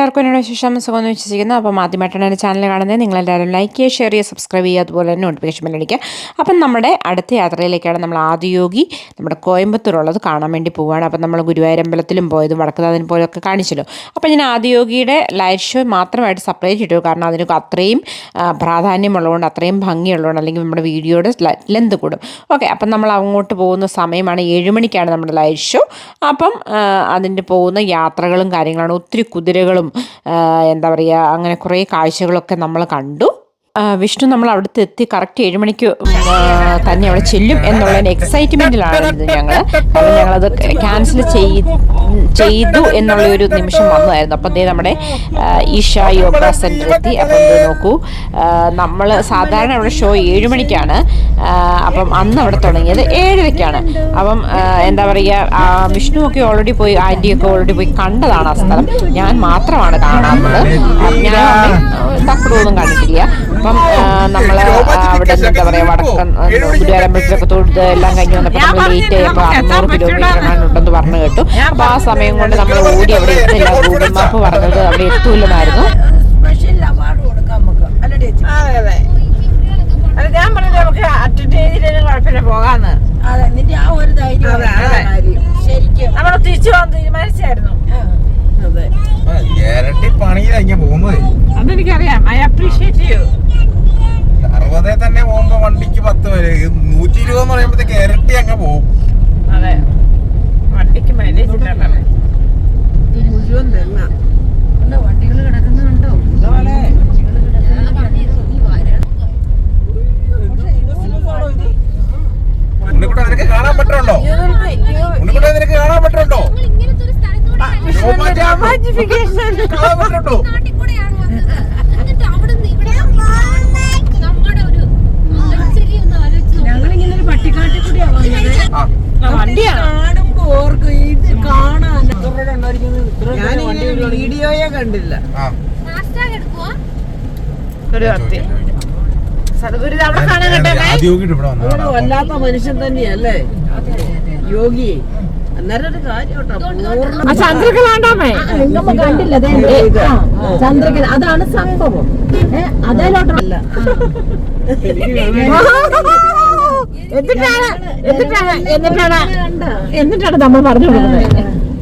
എല്ലാവർക്കും എന്നോട് വിശേഷം സുഖമെന്ന് വിശ്വസിക്കുന്നു. അപ്പം ആദ്യമായിട്ടാണ് എന്റെ ചാനൽ കാണുന്നത് നിങ്ങളെല്ലാവരും ലൈക്ക് ചെയ്യുക ഷെയർ ചെയ്യുക സബ്സ്ക്രൈബ് ചെയ്യുക അതുപോലെ തന്നെ നോട്ടിഫിക്കേഷൻ ബെല്ലടിക്കുക അപ്പം നമ്മുടെ അടുത്ത യാത്രയിലേക്കാണ് നമ്മൾ ആദ്യയോഗി നമ്മുടെ കോയമ്പത്തൂരുള്ളത് കാണാൻ വേണ്ടി പോവുകയാണ്. അപ്പം നമ്മൾ ഗുരുവായൂരമ്പലത്തിലും പോയത് വടക്കുനാഥൻ പോലൊക്കെ കാണിച്ചല്ലോ. അപ്പം ഞാൻ ആദ്യയോഗിയുടെ ലൈറ്റ് ഷോ മാത്രമായിട്ട് സെപ്പറേറ്റ് ഇട്ടു. കാരണം അതിനൊക്കെ അത്രയും പ്രാധാന്യമുള്ളതുകൊണ്ട് അത്രയും ഭംഗിയുള്ളതുകൊണ്ട് അല്ലെങ്കിൽ നമ്മുടെ വീഡിയോയുടെ ലെന്ത് കൂടും. ഓക്കെ അപ്പം നമ്മൾ അങ്ങോട്ട് പോകുന്ന സമയമാണ് ഏഴ് മണിക്കാണ് നമ്മുടെ ലൈറ്റ് ഷോ അപ്പം അതിന്റെ പോകുന്ന യാത്രകളും കാര്യങ്ങളാണ്. ഒത്തിരി കുതിരകളും എന്താ പറയുക അങ്ങനെ കുറേ കാഴ്ചകളൊക്കെ നമ്മൾ കണ്ടു. വിഷ്ണു നമ്മൾ അവിടുത്തെ എത്തി കറക്റ്റ് ഏഴ് മണിക്ക് തന്നെ അവിടെ ചെല്ലും എന്നുള്ള എക്സൈറ്റ്മെന്റിലാണ് ഇത് ഞങ്ങൾ ഞങ്ങളത് ക്യാൻസൽ ചെയ്തു എന്നുള്ള ഒരു നിമിഷം വന്നതായിരുന്നു. അപ്പം ദേ നമ്മുടെ ഈഷ യോഗ സെന്റർ എത്തി. അപ്പം നോക്കൂ നമ്മൾ സാധാരണ അവിടെ ഷോ ഏഴ് മണിക്കാണ്. അപ്പം അന്ന് അവിടെ തുടങ്ങിയത് ഏഴരയ്ക്കാണ് അപ്പം എന്താ പറയുക വിഷ്ണു ഒക്കെ ഓൾറെഡി പോയി ആന്റിയൊക്കെ ഓൾറെഡി പോയി കണ്ടതാണ് ആ സ്ഥലം. ഞാൻ മാത്രമാണ് കാണാത്തത് ഞാൻ തക്കടൊന്നും കണ്ടിട്ടില്ല അപ്പം നമ്മൾ അവിടെ എന്താ പറയാ വടക്കൻ ഗുരുവാരമ്പലത്തിലൊക്കെ തൊഴുത് എല്ലാം കഴിഞ്ഞ് വന്നപ്പോൾ നമ്മൾ ലേറ്റ് ആയപ്പോൾ അറുന്നൂറ് കിലോമീറ്റർ ഉണ്ടെന്ന് പറഞ്ഞു കേട്ടു. അപ്പോൾ ആ സമയം കൊണ്ട് നമ്മൾ ഓടി അവിടെ എത്തില്ല. ഗൂഗിൾ മാപ്പ് പറഞ്ഞത് അവിടെ എത്തൂല്ലെന്നായിരുന്നു സ്പെഷ്യൽ അവാർഡ് കൊടുക്കാം നമുക്ക്. അല്ലേ അതെ അതെ. അല്ല ഞാൻ പറഞ്ഞത് നമുക്ക് കുഴപ്പമില്ല പോകാന്ന്. അതെ നിന്റെ ആ ഒരു ധൈര്യം. ശരിക്കും. നമ്മൾ തിരിച്ചു പോകാൻ തീരുമാനിച്ചായിരുന്നു. ഇരട്ടി പണിയിലാ പോകുന്നത്. അതെനിക്കറിയാം. ഐ അപ്രീഷിയേറ്റ് യു അറുപതേ തന്നെ പോകുമ്പോ വണ്ടിക്ക് പത്ത് വരെ. നൂറ്റി ഇരുപത് എന്ന് പറയുമ്പോഴത്തേക്ക് ഇരട്ടി അങ്ങ് പോകും. അതെ. വണ്ടിക്ക് മൈലേജ് മുഴുവൻ തെങ്ങ വണ്ടികൾ കിടക്കുന്നുണ്ടോ ഉണ്ണിക്കുട്ട നിനക്ക് കാണാൻ പറ്റുന്നുണ്ടോ ഉണ്ണിക്കുട്ട നിനക്ക് കാണാൻ പറ്റുന്നുണ്ടോ ഞങ്ങളിങ്ങനെ പട്ടിക്കാട്ടിൽ കൂടിയാ വന്നത് വണ്ടിയാണ് ഓർക്കും ഇത് കാണാൻ ഞാൻ വീഡിയോയെ കണ്ടില്ല ഒരു വന്നതാണ് വല്ലാത്ത മനുഷ്യൻ തന്നെയല്ലേ യോഗി ചന്ദ്രിക വേണ്ടാമേ നിങ്ങമ്മ കണ്ടില്ല. ചന്ദ്രകൻ അതാണ് സംഭവം. ഏ, അതേലോട്ടല്ല എന്നിട്ടാണ് എന്നിട്ടാണ് എന്നിട്ടാണ്. എന്നിട്ടാണ് നമ്മൾ പറഞ്ഞു കൊടുക്കുന്നത്.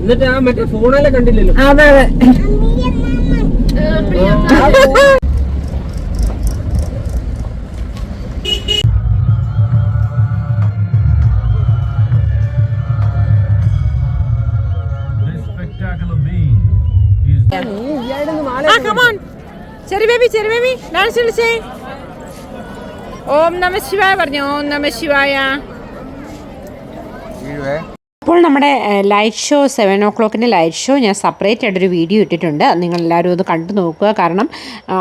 എന്നിട്ട് ആ മറ്റേ ഫോണിലെ കണ്ടില്ലല്ലോ. അതെ അതെ. Cherry baby cherry baby. Dance കളിച്ചേ. Om നമ ശിവായ പറഞ്ഞു ഓം നമ ശിവായ. ഇപ്പോൾ അപ്പോൾ നമ്മുടെ ലൈറ്റ് ഷോ സെവൻ ഓ ക്ലോക്കിന്റെ ലൈറ്റ് ഷോ ഞാൻ സെപ്പറേറ്റ് ആയിട്ടൊരു വീഡിയോ ഇട്ടിട്ടുണ്ട്. നിങ്ങളെല്ലാവരും ഒന്ന് അത് കണ്ടു നോക്കുക. കാരണം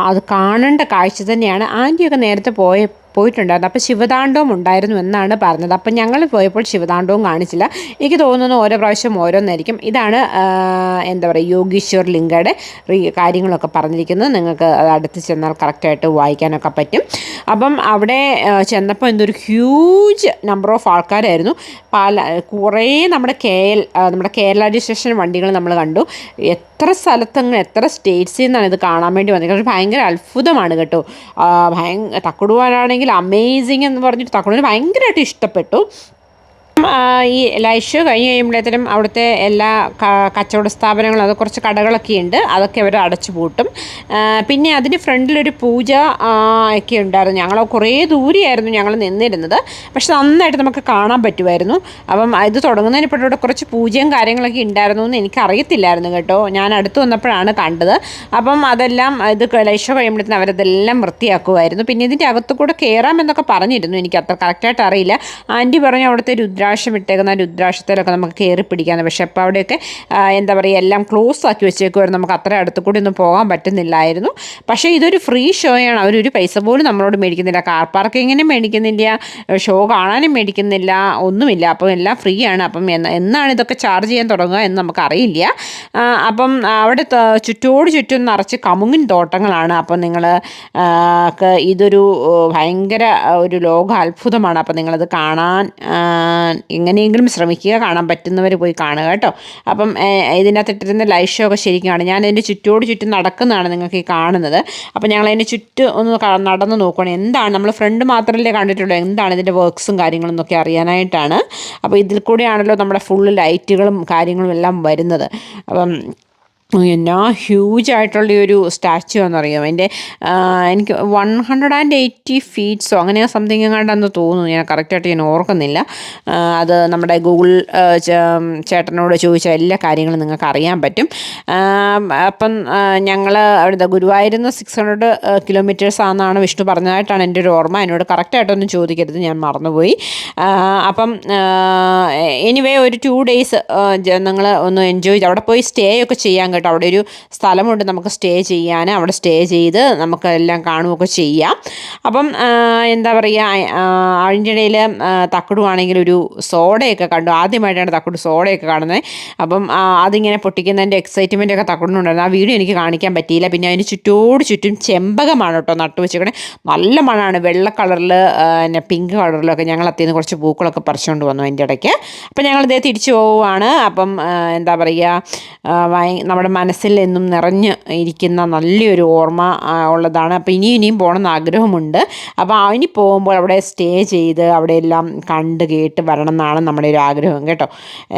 അത് കാണേണ്ട കാഴ്ച തന്നെയാണ്. ആന്റിയൊക്കെ നേരത്തെ പോയ പോയിട്ടുണ്ടായിരുന്നു. അപ്പോൾ ശിവതാണ്ഡവം ഉണ്ടായിരുന്നു എന്നാണ് പറഞ്ഞത്. അപ്പം ഞങ്ങൾ പോയപ്പോൾ ശിവതാണ്ഡവും കാണിച്ചില്ല. എനിക്ക് തോന്നുന്നു ഓരോ പ്രാവശ്യം ഓരോന്നായിരിക്കും. ഇതാണ് എന്താ പറയുക യോഗീശ്വർ ലിംഗയുടെ കാര്യങ്ങളൊക്കെ പറഞ്ഞിരിക്കുന്നത്. നിങ്ങൾക്ക് അടുത്ത് ചെന്നാൽ കറക്റ്റായിട്ട് വായിക്കാനൊക്കെ പറ്റും. അപ്പം അവിടെ ചെന്നപ്പോൾ എന്തൊരു ഹ്യൂജ് നമ്പർ ഓഫ് ആൾക്കാരായിരുന്നു. പല കുറേ നമ്മുടെ കെ നമ്മുടെ കേരള രജിസ്ട്രേഷൻ വണ്ടികൾ നമ്മൾ കണ്ടു. എത്ര സ്ഥലത്തങ്ങ് എത്ര സ്റ്റേറ്റ്സിൽ നിന്നാണ് ഇത് കാണാൻ വേണ്ടി വന്നത്? ഭയങ്കര അത്ഭുതമാണ് കേട്ടോ. ഭയങ്കര തക്കുടുവാനാണെങ്കിൽ അമേസിങ് എന്ന് പറഞ്ഞിട്ട് തക്കുടുവിന് ഭയങ്കരമായിട്ട് ഇഷ്ടപ്പെട്ടു. ഈ ലൈഷ് കഴിഞ്ഞ് കഴിയുമ്പോഴത്തേനും അവിടുത്തെ എല്ലാ കച്ചവട സ്ഥാപനങ്ങളും അത് കുറച്ച് കടകളൊക്കെ ഉണ്ട്. അതൊക്കെ അവർ അടച്ചു പൂട്ടും. പിന്നെ അതിന് ഫ്രണ്ടിലൊരു പൂജ ഒക്കെ ഉണ്ടായിരുന്നു. ഞങ്ങൾ കുറേ ദൂരെയായിരുന്നു ഞങ്ങൾ നിന്നിരുന്നത്. പക്ഷെ നന്നായിട്ട് നമുക്ക് കാണാൻ പറ്റുമായിരുന്നു. അപ്പം ഇത് തുടങ്ങുന്നതിന് ഇപ്പോഴത്തെ കുറച്ച് പൂജയും കാര്യങ്ങളൊക്കെ ഉണ്ടായിരുന്നു എന്ന് എനിക്ക് അറിയത്തില്ലായിരുന്നു കേട്ടോ. ഞാൻ അടുത്ത് വന്നപ്പോഴാണ് കണ്ടത്. അപ്പം അതെല്ലാം ഇത് ലൈഷോ കഴിയുമ്പോഴത്തേനും അവരതെല്ലാം വൃത്തിയാക്കുമായിരുന്നു. പിന്നെ ഇതിന്റെ അകത്ത് കൂടെ കയറാമെന്നൊക്കെ പറഞ്ഞിരുന്നു. എനിക്ക് അത്ര കറക്റ്റായിട്ട് അറിയില്ല. ആന്റി പറഞ്ഞു അവിടുത്തെ രുദ്രാക്ഷം ഇട്ടേക്കുന്ന ആ രുദ്രാക്ഷത്തിലൊക്കെ നമുക്ക് കയറി പിടിക്കാമെന്ന് പക്ഷെ അപ്പോൾ അവിടെയൊക്കെ എന്താ പറയുക എല്ലാം ക്ലോസ് ആക്കി വെച്ചേക്കുമായിരുന്നു നമുക്ക് അത്ര അടുത്ത് കൂടി ഒന്നും പോകാൻ പറ്റുന്നില്ലായിരുന്നു. പക്ഷേ ഇതൊരു ഫ്രീ ഷോയാണ് അവരൊരു പൈസ പോലും നമ്മളോട് മേടിക്കുന്നില്ല. കാർ പാർക്കിങ്ങിനും മേടിക്കുന്നില്ല. ഷോ കാണാനും മേടിക്കുന്നില്ല. ഒന്നുമില്ല. അപ്പം എല്ലാം ഫ്രീ ആണ്. അപ്പം എന്ന- എന്നാണ് ഇതൊക്കെ ചാർജ് ചെയ്യാൻ തുടങ്ങുക എന്ന് നമുക്കറിയില്ല അപ്പം അവിടെ ചുറ്റോട് ചുറ്റും നിറച്ച് കമുങ്ങിൻ തോട്ടങ്ങളാണ്. അപ്പം നിങ്ങൾ ഇതൊരു ഭയങ്കര ഒരു ലോക അത്ഭുതമാണ് അപ്പം നിങ്ങളത് കാണാൻ എങ്ങനെയെങ്കിലും ശ്രമിക്കുക കാണാൻ പറ്റുന്നവർ പോയി കാണുക കേട്ടോ. അപ്പം ഏ, ഇതിനകത്ത് ഇട്ടിരുന്ന ലൈവ് ഷോ ഒക്കെ ശരിക്കാണ് ഞാൻ അതിന്റെ ചുറ്റോട് ചുറ്റും നടക്കുന്നതാണ് നിങ്ങൾക്ക് ഈ കാണുന്നത്. അപ്പം ഞങ്ങൾ അതിന്റെ ചുറ്റും ഒന്ന് നടന്ന് നോക്കുകയാണ് എന്താണ്? നമ്മൾ ഫ്രണ്ട് മാത്രമല്ലേ കണ്ടിട്ടുള്ളൂ. എന്താണ് ഇതിന്റെ വർക്ക്സും കാര്യങ്ങളും ഒക്കെ അറിയാനായിട്ടാണ്. അപ്പോൾ ഇതിൽ കൂടെയാണല്ലോ നമ്മുടെ ഫുള്ള് ലൈറ്റുകളും കാര്യങ്ങളും എല്ലാം വരുന്നത്. അപ്പം എന്നാ ഹ്യൂജ് ആയിട്ടുള്ള ഒരു സ്റ്റാച്ചു എന്നറിയാം അതിന്റെ എനിക്ക് വൺ ഹൺഡ്രഡ് ആൻഡ് എയ്റ്റി ഫീറ്റ്സോ അങ്ങനെ സംതിങ് എങ്ങാണ്ടെന്ന് തോന്നുന്നു. ഞാൻ കറക്റ്റായിട്ട് ഞാൻ ഓർക്കുന്നില്ല. അത് നമ്മുടെ ഗൂഗിൾ ചേട്ടനോട് ചോദിച്ച എല്ലാ കാര്യങ്ങളും നിങ്ങൾക്ക് അറിയാൻ പറ്റും. അപ്പം ഞങ്ങൾ അവിടെ ഗുരുവായൂരുന്ന് സിക്സ് ഹൺഡ്രഡ് കിലോമീറ്റേഴ്സ് ആണെന്നാണ് വിഷ്ണു പറഞ്ഞതായിട്ടാണ് എന്റെ ഒരു ഓർമ്മ. എന്നോട് കറക്റ്റായിട്ടൊന്നും ചോദിക്കരുത് ഞാൻ മറന്നുപോയി. അപ്പം എനിവേ ഒരു ടു ഡേയ്സ് നിങ്ങൾ ഒന്ന് എൻജോയ് അവിടെ പോയി സ്റ്റേ ഒക്കെ ചെയ്യാൻ കേട്ടോ. അവിടെ ഒരു സ്ഥലമുണ്ട് നമുക്ക് സ്റ്റേ ചെയ്യാൻ. അവിടെ സ്റ്റേ ചെയ്ത് നമുക്ക് എല്ലാം കാണുകയൊക്കെ ചെയ്യാം. അപ്പം എന്താ പറയുക അതിന്റെ ഇടയിൽ തക്കടുവാണെങ്കിൽ ഒരു സോഡയൊക്കെ കണ്ടു. ആദ്യമായിട്ടാണ് തക്കട് സോഡയൊക്കെ കാണുന്നത്. അപ്പം അതിങ്ങനെ പൊട്ടിക്കുന്നതിന്റെ എക്സൈറ്റ്മെന്റ് ഒക്കെ തക്കടിനുണ്ടായിരുന്നു. ആ വീഡിയോ എനിക്ക് കാണിക്കാൻ പറ്റിയില്ല. പിന്നെ അതിന് ചുറ്റോട് ചുറ്റും ചെമ്പകമാണ് കേട്ടോ നട്ടു വെച്ചിരിക്കണേ. നല്ല മണമാണ്. വെള്ള കളറിൽ പിന്നെ പിങ്ക് കളറിലൊക്കെ ഞങ്ങൾ അത്തിന്ന് കുറച്ച് പൂക്കളൊക്കെ പറിച്ചുകൊണ്ട് വന്നു അതിന്റെ ഇടയ്ക്ക്. അപ്പം ഞങ്ങൾ ഇതേ തിരിച്ചു പോവുകയാണ്. അപ്പം എന്താ പറയുക ഭയ- നമ്മുടെ മനസ്സിൽ എന്നും നിറഞ്ഞ് ഇരിക്കുന്ന നല്ലൊരു ഓർമ്മ ഉള്ളതാണ്. അപ്പോൾ ഇനിയും ഇനിയും പോകണമെന്ന് ആഗ്രഹമുണ്ട്. അപ്പോൾ ഇനി പോകുമ്പോൾ അവിടെ സ്റ്റേ ചെയ്ത് അവിടെ എല്ലാം കണ്ട് കേട്ട് വരണം എന്നാണ് നമ്മുടെ ഒരു ആഗ്രഹം കേട്ടോ.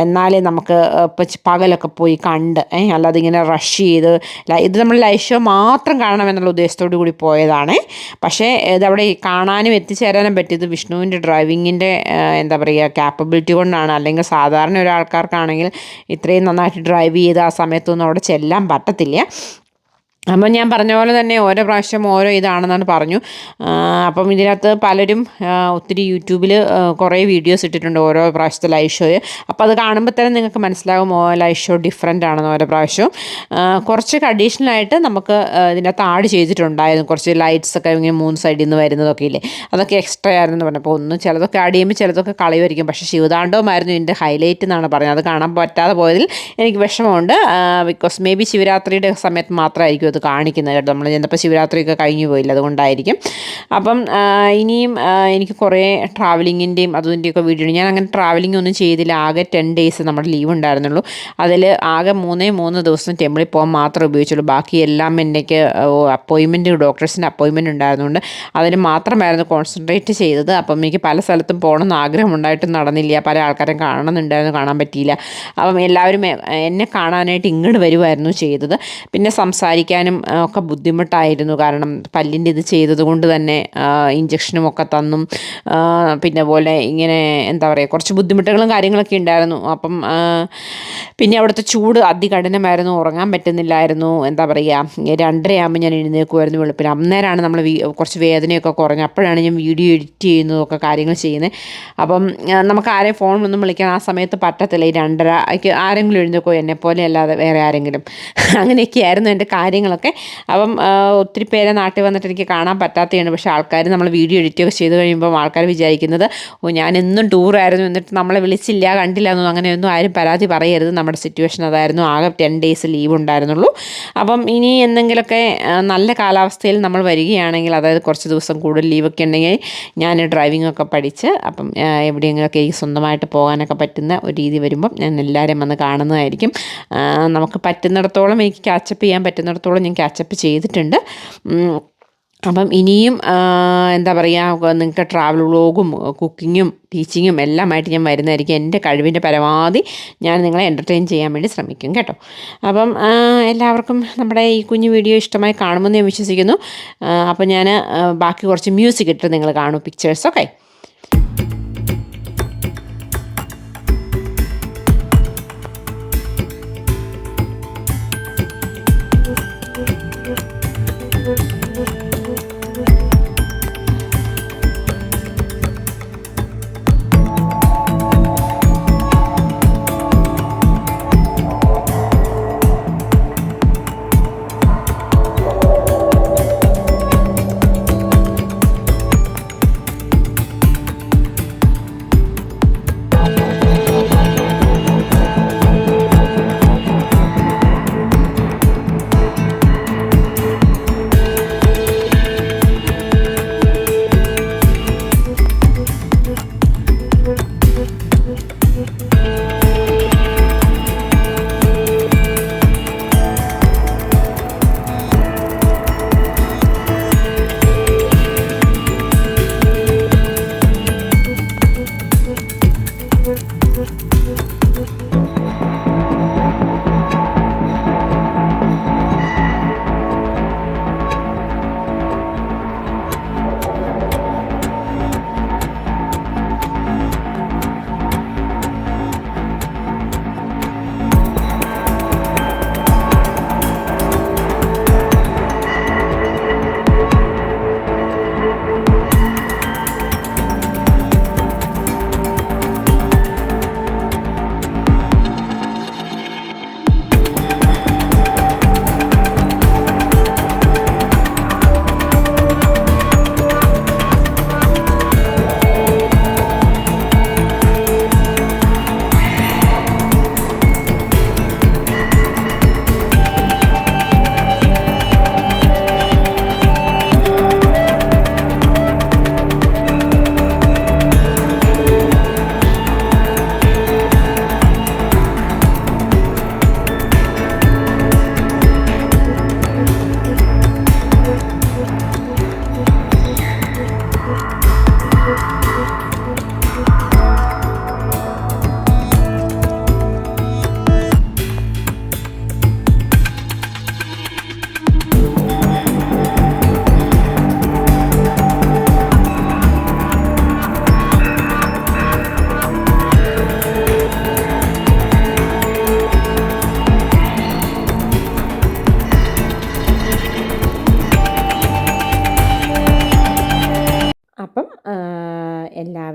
എന്നാലേ നമുക്ക് ഇപ്പോൾ പകലൊക്കെ പോയി കണ്ട് അല്ലാതെ ഇങ്ങനെ റഷ് ചെയ്ത് ഇത് നമ്മൾ ലൈഫ് ഷോ മാത്രം കാണണമെന്നുള്ള ഉദ്ദേശത്തോടു കൂടി പോയതാണ്. പക്ഷേ ഇതവിടെ കാണാനും എത്തിച്ചേരാനും പറ്റിയത് വിഷ്ണുവിന്റെ ഡ്രൈവിങ്ങിന്റെ എന്താ പറയുക ക്യാപ്പബിലിറ്റി കൊണ്ടാണ്. അല്ലെങ്കിൽ സാധാരണ ഒരാൾക്കാർക്കാണെങ്കിൽ ഇത്രയും നന്നായിട്ട് ഡ്രൈവ് ചെയ്ത് ആ സമയത്തൊന്നും അവിടെ ചെല്ലാൻ പറ്റത്തില്ല. അപ്പം ഞാൻ പറഞ്ഞ പോലെ തന്നെ ഓരോ പ്രാവശ്യം ഓരോ ഇതാണെന്നാണ് പറഞ്ഞു. അപ്പം ഇതിനകത്ത് പലരും ഒത്തിരി യൂട്യൂബിൽ കുറേ വീഡിയോസ് ഇട്ടിട്ടുണ്ട് ഓരോ പ്രാവശ്യത്തെ ലൈവ് ഷോയെ അപ്പോൾ അത് കാണുമ്പോൾ തന്നെ നിങ്ങൾക്ക് മനസ്സിലാകും ലൈവ് ഷോ ഡിഫറെന്റ് ആണെന്ന് ഓരോ പ്രാവശ്യവും കുറച്ച് ആയിട്ട് നമുക്ക് ഇതിനകത്ത് ആഡ് ചെയ്തിട്ടുണ്ടായിരുന്നു. കുറച്ച് ലൈറ്റ്സ് ഒക്കെ ഇങ്ങനെ മൂന്ന് സൈഡിൽ നിന്ന് വരുന്നതൊക്കെ ഇല്ലേ? അതൊക്കെ എക്സ്ട്രാ ആയിരുന്നു പറഞ്ഞപ്പോൾ ഒന്ന് ചിലതൊക്കെ ആഡ് ചെയ്യുമ്പോൾ ചിലതൊക്കെ കളയുമായിരിക്കും. പക്ഷേ ശിവതാണ്ഡവുമായിരുന്നു ഇതിന്റെ ഹൈലൈറ്റ് എന്നാണ് പറഞ്ഞത്. അത് കാണാൻ പറ്റാതെ പോയതിൽ എനിക്ക് വിഷമമുണ്ട്. ബിക്കോസ് മേ ബി ശിവരാത്രിയുടെ സമയത്ത് മാത്രമായിരിക്കും അത് കാണിക്കുന്നത് കേട്ടോ. നമ്മൾ ചെന്നപ്പോൾ ശിവരാത്രിയൊക്കെ കഴിഞ്ഞു പോയില്ല അതുകൊണ്ടായിരിക്കും. അപ്പം ഇനിയും എനിക്ക് കുറേ ട്രാവലിങ്ങിന്റെയും അതിന്റെയൊക്കെ വീഡിയോ ഞാൻ അങ്ങനെ ട്രാവലിംഗ് ഒന്നും ചെയ്തില്ല. ആകെ ടെൻ ഡേയ്സ് നമ്മുടെ ലീവ് ഉണ്ടായിരുന്നുള്ളൂ. അതിൽ ആകെ മൂന്നേ മൂന്ന് ദിവസം ടെമ്പിളിൽ പോകാൻ മാത്രമേ ഉപയോഗിച്ചുള്ളൂ. ബാക്കി എല്ലാം എനിക്ക് അപ്പോയിൻമെന്റ് ഡോക്ടേഴ്സിന്റെ അപ്പോയിൻമെന്റ് ഉണ്ടായിരുന്നുകൊണ്ട് അതിന് മാത്രമായിരുന്നു കോൺസെൻട്രേറ്റ് ചെയ്തത്. അപ്പം എനിക്ക് പല സ്ഥലത്തും പോകണമെന്ന് ആഗ്രഹമുണ്ടായിട്ടും നടന്നില്ല. പല ആൾക്കാരും കാണണമെന്നുണ്ടായിരുന്നു. കാണാൻ പറ്റിയില്ല. അപ്പം എല്ലാവരും എന്നെ കാണാനായിട്ട് ഇങ്ങോട്ട് വരുമായിരുന്നു ചെയ്തത്. പിന്നെ സംസാരിക്കാനും ആ, ഒക്കെ ബുദ്ധിമുട്ടായിരുന്നു. കാരണം പല്ലിന്റെ ഇത് ചെയ്തതുകൊണ്ട് തന്നെ ഇഞ്ചക്ഷനും ഒക്കെ തന്നും. പിന്നെ പോലെ ഇങ്ങനെ എന്താ പറയുക കുറച്ച് ബുദ്ധിമുട്ടുകളും കാര്യങ്ങളൊക്കെ ഉണ്ടായിരുന്നു. അപ്പം പിന്നെ അവിടുത്തെ ചൂട് അതികഠിനമായിരുന്നു. ഉറങ്ങാൻ പറ്റുന്നില്ലായിരുന്നു. എന്താ പറയുക രണ്ടരയാകുമ്പോൾ ഞാൻ എഴുന്നേൽക്കുമായിരുന്നു വെളുപ്പിന് അന്നേരമാണ് നമ്മൾ കുറച്ച് വേദനയൊക്കെ കുറഞ്ഞു. അപ്പോഴാണ് ഞാൻ വീഡിയോ എഡിറ്റ് ചെയ്യുന്നതൊക്കെ കാര്യങ്ങൾ ചെയ്യുന്നത്. അപ്പം നമുക്ക് ആരെയും ഫോണിലൊന്നും വിളിക്കാൻ ആ സമയത്ത് പറ്റത്തില്ല. ഈ രണ്ടരയ്ക്ക് ആരെങ്കിലും എഴുന്നേക്കോ എന്നെ പോലെ അല്ലാതെ വേറെ ആരെങ്കിലും. അങ്ങനെയൊക്കെയായിരുന്നു എന്റെ എന്റെ കാര്യങ്ങളൊക്കെ. അപ്പം ഒത്തിരി പേരെ നാട്ടിൽ വന്നിട്ട് എനിക്ക് കാണാൻ പറ്റാത്തതാണ് പക്ഷേ ആൾക്കാർ നമ്മൾ വീഡിയോ എഡിറ്റൊക്കെ ചെയ്ത് കഴിയുമ്പോൾ ആൾക്കാർ വിചാരിക്കുന്നത് ഓ ഞാൻ എന്നും ടൂറായിരുന്നു എന്നിട്ട് നമ്മളെ വിളിച്ചില്ല കണ്ടില്ല എന്നൊന്നും അങ്ങനെയൊന്നും ആരും പരാതി പറയരുത്. നമ്മുടെ സിറ്റുവേഷൻ അതായിരുന്നു. ആകെ ടെൻ ഡേയ്സ് ലീവ് ഉണ്ടായിരുന്നുള്ളൂ. അപ്പം ഇനി എന്തെങ്കിലുമൊക്കെ നല്ല കാലാവസ്ഥയിൽ നമ്മൾ വരികയാണെങ്കിൽ അതായത് കുറച്ച് ദിവസം കൂടുതൽ ലീവൊക്കെ ഉണ്ടെങ്കിൽ ഞാൻ ഡ്രൈവിംഗ് ഒക്കെ പഠിച്ച് അപ്പം എവിടെയെങ്കിലുമൊക്കെ എനിക്ക് സ്വന്തമായിട്ട് പോകാനൊക്കെ പറ്റുന്ന ഒരു രീതി വരുമ്പം ഞാൻ എല്ലാവരെയും വന്ന് കാണുന്നതായിരിക്കും. നമുക്ക് പറ്റുന്നിടത്തോളം എനിക്ക് ക്യാച്ചപ്പ് ചെയ്യാൻ പറ്റുന്നിടത്തോളം ഞാൻ ക്യാച്ചപ്പ് ചെയ്തിട്ടുണ്ട്. അപ്പം ഇനിയും എന്താ പറയുക നിങ്ങൾക്ക് ട്രാവൽ വ്ളോഗും കുക്കിങ്ങും ടീച്ചിങ്ങും എല്ലാമായിട്ട് ഞാൻ വരുന്നതായിരിക്കും എന്റെ കഴിവിന്റെ പരമാവധി ഞാൻ നിങ്ങളെ എന്റർടൈൻ ചെയ്യാൻ വേണ്ടി ശ്രമിക്കും കേട്ടോ. അപ്പം എല്ലാവർക്കും നമ്മുടെ ഈ കുഞ്ഞു വീഡിയോ ഇഷ്ടമായി കാണുമെന്ന് ഞാൻ വിശ്വസിക്കുന്നു. അപ്പോൾ അപ്പം ഞാൻ ബാക്കി കുറച്ച് മ്യൂസിക് ഇട്ട് നിങ്ങൾ കാണും പിക്ചേഴ്സ് ഓക്കെ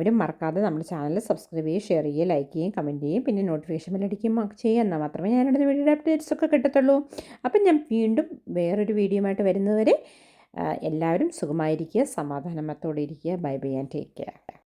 എല്ലാവരും മറക്കാതെ നമ്മുടെ ചാനൽ സബ്സ്ക്രൈബ് ചെയ്യുക ഷെയർ ചെയ്യുക ലൈക്ക് ചെയ്യുകയും കമന്റ് ചെയ്യുകയും പിന്നെ നോട്ടിഫിക്കേഷൻ ബെല്ലടിക്കുകയും ചെയ്യുക. എന്നാൽ മാത്രമേ ഞാനിടുന്ന വീഡിയോയുടെ അപ്ഡേറ്റ്സ് ഒക്കെ കിട്ടത്തുള്ളൂ. അപ്പം ഞാൻ വീണ്ടും വേറൊരു വീഡിയോയുമായിട്ട് വരുന്നവരെ ആ, എല്ലാവരും സുഖമായിരിക്കുക സമാധാനത്തോടെ ഇരിക്കുക. Bye bye and take care